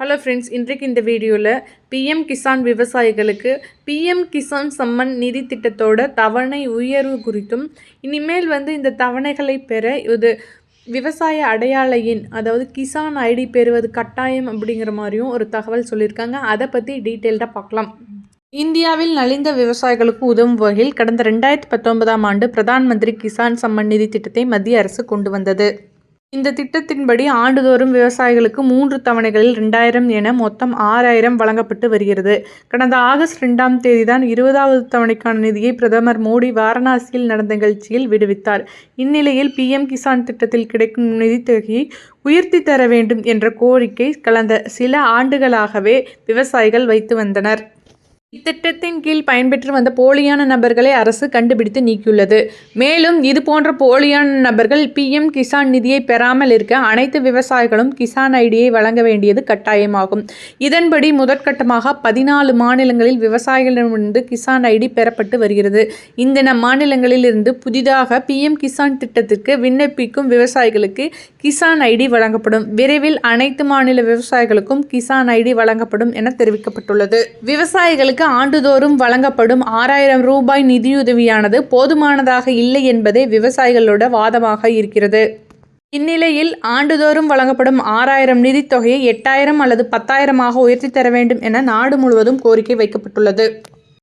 Hello friends இன்றைக்கு இந்த வீடியோவில் பிஎம் கிசான் விவசாயிகளுக்கு பிஎம் கிசான் சம்மன் நிதி திட்டத்தோட தவணை உயர்வு குறித்தும் இனிமேல் வந்து இந்த தவணைகளை பெற இது விவசாய அடையாள எண் அதாவது கிசான் ஐடி பெறுவது கட்டாயம் அப்படிங்கிற மாதிரியும் ஒரு தகவல் சொல்லியிருக்காங்க. அதை பற்றி டீட்டெயில்டாக பார்க்கலாம் இந்தியாவில் நலிந்த விவசாயிகளுக்கு உதவும் வகையில் கடந்த ரெண்டாயிரத்தி பத்தொன்பதாம் ஆண்டு பிரதான் மந்திரி கிசான் சம்மன் நிதி திட்டத்தை மத்திய அரசு கொண்டு வந்தது. இந்த திட்டத்தின்படி ஆண்டுதோறும் விவசாயிகளுக்கு மூன்று தவணைகளில் ரெண்டாயிரம் என மொத்தம் ஆறாயிரம் வழங்கப்பட்டு வருகிறது. கடந்த ஆகஸ்ட் ரெண்டாம் தேதி தான் இருபதாவது தவணைக்கான நிதியை பிரதமர் மோடி வாரணாசியில் நடந்த நிகழ்ச்சியில் விடுவித்தார். இந்நிலையில் பிஎம் கிசான் திட்டத்தில் கிடைக்கும் நிதித்தொகையை உயர்த்தி தர வேண்டும் என்ற கோரிக்கை கடந்த சில ஆண்டுகளாகவே விவசாயிகள் வைத்து வந்தனர். இத்திட்டத்தின் கீழ் பயன்பெற்று வந்த போலியான நபர்களை அரசு கண்டுபிடித்து நீக்கியுள்ளது. மேலும் இது போன்ற போலியான நபர்கள் பிஎம் கிசான் நிதியை பெறாமல் இருக்க அனைத்து விவசாயிகளும் கிசான் ஐடியை வழங்க வேண்டியது கட்டாயமாகும். இதன்படி முதற்கட்டமாக பதினாலு மாநிலங்களில் விவசாயிகளிடமிருந்து கிசான் ஐடி பெறப்பட்டு வருகிறது. இந்த நம் மாநிலங்களில் இருந்து புதிதாக பிஎம் கிசான் திட்டத்திற்கு விண்ணப்பிக்கும் விவசாயிகளுக்கு கிசான் ஐடி வழங்கப்படும். விரைவில் அனைத்து மாநில விவசாயிகளுக்கும் கிசான் ஐடி வழங்கப்படும் என தெரிவிக்கப்பட்டுள்ளது. விவசாயிகளுக்கு ஆண்டுதோறும் வழங்கப்படும் ஆறாயிரம் ரூபாய் நிதியுதவியானது போதுமானதாக இல்லை என்பதே விவசாயிகளோட வாதமாக இருக்கிறது. இந்நிலையில் ஆண்டுதோறும் வழங்கப்படும் ஆறாயிரம் நிதித்தொகையை எட்டாயிரம் அல்லது பத்தாயிரமாக உயர்த்தி தர வேண்டும் என நாடு முழுவதும் கோரிக்கை வைக்கப்பட்டுள்ளது.